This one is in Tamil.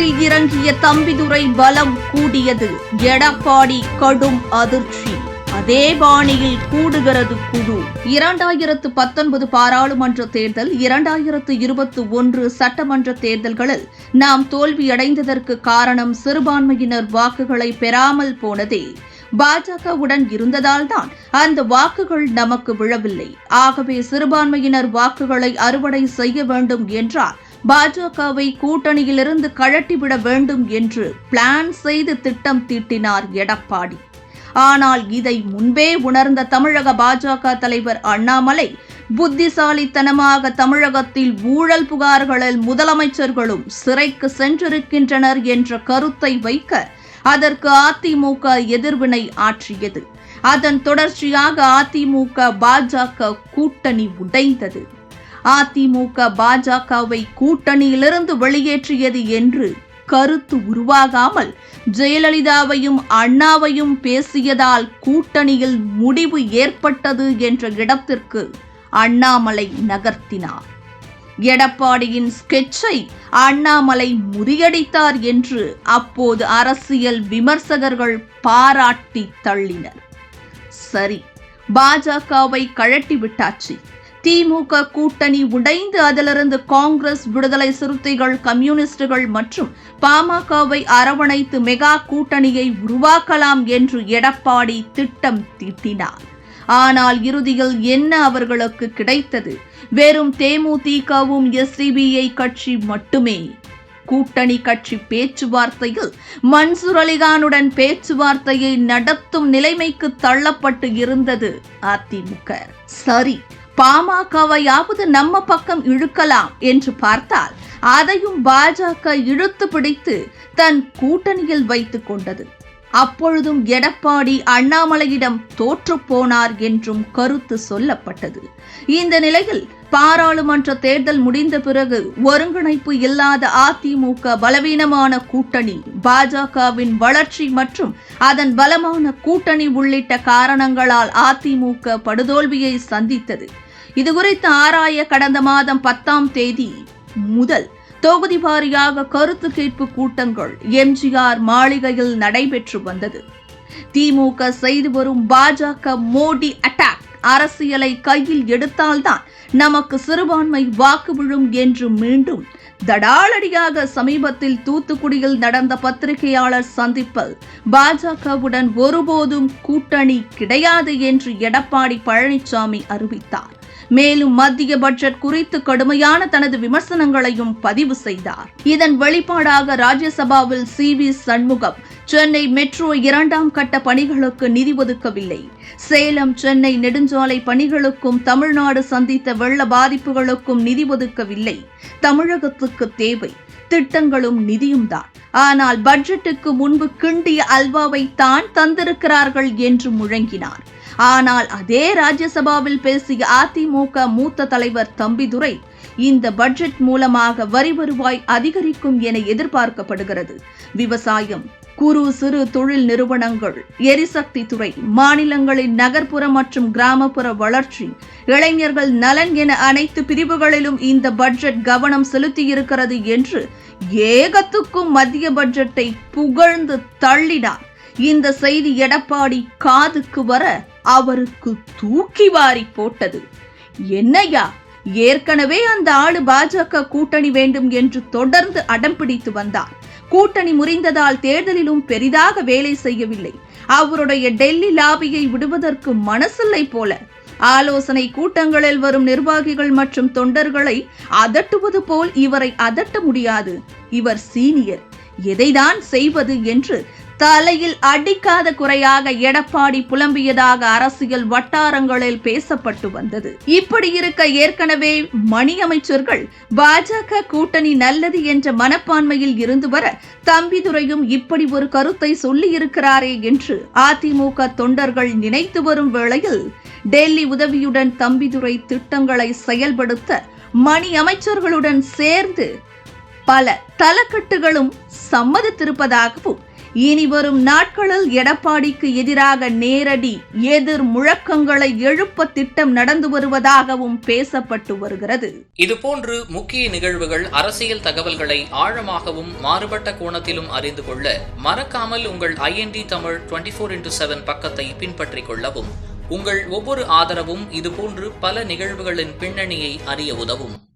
களத்தில் இறங்கிய தம்பிதுரை பலம் கூடியது எடப்பாடி கடும் அதிர்ச்சி. அதே பாணியில் கூடுகிறது குழு. இரண்டாயிரத்து பத்தொன்பது பாராளுமன்ற தேர்தல் இரண்டாயிரத்து இருபத்தி ஒன்று சட்டமன்ற தேர்தல்களில் நாம் தோல்வியடைந்ததற்கு காரணம் சிறுபான்மையினர் வாக்குகளை பெறாமல் போனதே. பாஜகவுடன் இருந்ததால்தான் அந்த வாக்குகள் நமக்கு விழவில்லை. ஆகவே சிறுபான்மையினர் வாக்குகளை அறுவடை செய்ய வேண்டும் என்றால் பாஜகவை கூட்டணியிலிருந்து கழட்டிவிட வேண்டும் என்று பிளான் செய்து திட்டம் தீட்டினார் எடப்பாடி. ஆனால் இதை முன்பே உணர்ந்த தமிழக பாஜக தலைவர் அண்ணாமலை புத்திசாலித்தனமாக தமிழகத்தில் ஊழல் புகார்களில் முதலமைச்சர்களும் சிறைக்கு சென்றிருக்கின்றனர் என்ற கருத்தை வைக்க அதற்கு அதிமுக எதிர்வினை ஆற்றியது. அதன் தொடர்ச்சியாக அதிமுக பாஜக கூட்டணி உடைந்தது. அதிமுக பாஜகவை கூட்டணியிலிருந்து வெளியேற்றியது என்று கருத்து உருவாகாமல் ஜெயலலிதாவையும் அண்ணாவையும் பேசியதால் கூட்டணியில் முடிவு ஏற்பட்டது என்ற இடத்திற்கு அண்ணாமலை நகர்த்தினார். எடப்பாடியின் ஸ்கெட்சை அண்ணாமலை முறியடித்தார் என்று அப்போது அரசியல் விமர்சகர்கள் பாராட்டி தள்ளினர். சரி பாஜகவை கழட்டி விட்டாச்சு. திமுக கூட்டணி உடைந்து அதிலிருந்து காங்கிரஸ் விடுதலை சிறுத்தைகள் கம்யூனிஸ்டுகள் மற்றும் பாமகவை அரவணைத்து மெகா கூட்டணியை உருவாக்கலாம் என்று எடப்பாடி திட்டம் தீட்டினார். ஆனால் இறுதியில் என்ன அவர்களுக்கு கிடைத்தது? வெறும் தேமுதிகவும் எஸ்டிபிஐ கட்சி மட்டுமே. கூட்டணி கட்சி பேச்சுவார்த்தையில் மன்சூர் அலிகானுடன் பேச்சுவார்த்தையை நடத்தும் நிலைமைக்கு தள்ளப்பட்டு இருந்தது அதிமுக சரி பாமகவையாவது நம்ம பக்கம் இழுக்கலாம் என்று பார்த்தால் அதையும் பாஜக இழுத்து பிடித்து தன் கூட்டணியில் வைத்துக் கொண்டது. அப்பொழுதும் எடப்பாடி அண்ணாமலையிடம் தோற்றுப்போனார் என்றும் கருத்து சொல்லப்பட்டது. இந்த நிலையில் பாராளுமன்ற தேர்தல் முடிந்த பிறகு ஒருங்கிணைப்பு இல்லாத அதிமுக பலவீனமான கூட்டணி பாஜகவின் வளர்ச்சி மற்றும் அதன் பலமான கூட்டணி உள்ளிட்ட காரணங்களால் அதிமுக படுதோல்வியை சந்தித்தது. இதுகுறித்து ஆராய கடந்த மாதம் பத்தாம் தேதி முதல் தொகுதி வாரியாக கருத்து கேட்பு கூட்டங்கள் எம்ஜிஆர் மாளிகையில் நடைபெற்று வந்தது. திமுக செய்து வரும் பாஜக மோடி அட்டாக் அரசியலை கையில் எடுத்தால்தான் நமக்கு சிறுபான்மை வாக்கு விழும் என்று மீண்டும் தடாலடியாக சமீபத்தில் தூத்துக்குடியில் நடந்த பத்திரிகையாளர் சந்திப்பில் பாஜகவுடன் ஒருபோதும் கூட்டணி கிடையாது என்று எடப்பாடி பழனிசாமி அறிவித்தார். மேலும் மத்திய பட்ஜெட் குறித்து கடுமையான தனது விமர்சனங்களையும் பதிவு செய்தார். இதன் வெளிப்பாடாக ராஜ்யசபாவில் C. V. Shanmugam Chennai metro இரண்டாம் கட்ட பணிகளுக்கு நிதி ஒதுக்கவில்லை. சேலம் சென்னை நெடுஞ்சாலை பணிகளுக்கும் தமிழ்நாடு சந்தித்த வெள்ள பாதிப்புகளுக்கும் நிதி ஒதுக்கவில்லை. தமிழகத்துக்கு தேவை. திட்டங்களும் நிதியும் தான். ஆனால் பட்ஜெட்டுக்கு முன்பு கிண்டிய அல்வாவை தான் தந்திருக்கிறார்கள் என்று முழங்கினார். ஆனால் அதே ராஜ்யசபாவில் பேசிய அதிமுக மூத்த தலைவர் தம்பிதுரை இந்த பட்ஜெட் மூலமாக வரி வருவாய் அதிகரிக்கும் என எதிர்பார்க்கப்படுகிறது. விவசாயம் குறு சிறு தொழில் நிறுவனங்கள் எரிசக்தி துறை மாநிலங்களின் நகர்ப்புற மற்றும் கிராமப்புற வளர்ச்சி இளைஞர்கள் நலன் என அனைத்து பிரிவுகளிலும் இந்த பட்ஜெட் கவனம் செலுத்தியிருக்கிறது என்று ஏகத்துக்கும் மத்திய பட்ஜெட்டை புகழ்ந்து தள்ளினார். இந்த செய்தி எடப்பாடி காதுக்கு வர அவருக்கு தூக்கி வாரி போட்டது. என்னையா ஏற்கனவே அந்த ஆளு பாஜக கூட்டணி வேண்டும் என்று தொடர்ந்து அடம் பிடித்து வந்தார். கூட்டணி முறிந்ததால் தேர்தலிலும் பெரிதாக வேலை செய்யவில்லை. அவருடைய டெல்லி லாபியை விடுவதற்கு மனசில்லை போல. ஆலோசனை கூட்டங்களில் வரும் நிர்வாகிகள் மற்றும் தொண்டர்களை அதட்டுவது போல் இவரை அதட்ட முடியாது. இவர் சீனியர். எதைதான் செய்வது என்று தலையில் அடிக்காத குறையாக எடப்பாடி புலம்பியதாக அரசியல் வட்டாரங்களில் பேசப்பட்டு வந்தது. இப்படி இருக்க ஏற்கனவே மணி அமைச்சர்கள் பாஜக கூட்டணி நல்லது என்ற மனப்பான்மையில் இருந்து வர தம்பிதுரையும் இப்படி ஒரு கருத்தை சொல்லி இருக்கிறாரே என்று அதிமுக தொண்டர்கள் நினைத்து வரும் வேளையில் டெல்லி உதவியுடன் தம்பிதுரை திட்டங்களை செயல்படுத்த மணி அமைச்சர்களுடன் சேர்ந்து பல தலக்கட்டுகளும் சம்மதித்திருப்பதாகவும் இனி வரும் நாட்களில் எடப்பாடிக்கு எதிராக நேரடி எதிர் முழக்கங்களை எழுப்ப திட்டம் நடந்து வருவதாகவும் பேசப்பட்டு வருகிறது. இதுபோன்று முக்கிய நிகழ்வுகள் அரசியல் தகவல்களை ஆழமாகவும் மாறுபட்ட கோணத்திலும் அறிந்து கொள்ள மறக்காமல் உங்கள் IND Tamil twenty four into seven பக்கத்தை பின்பற்றிக் கொள்ளவும். உங்கள் ஒவ்வொரு ஆதரவும் இதுபோன்று பல நிகழ்வுகளின் பின்னணியை அறிய உதவும்.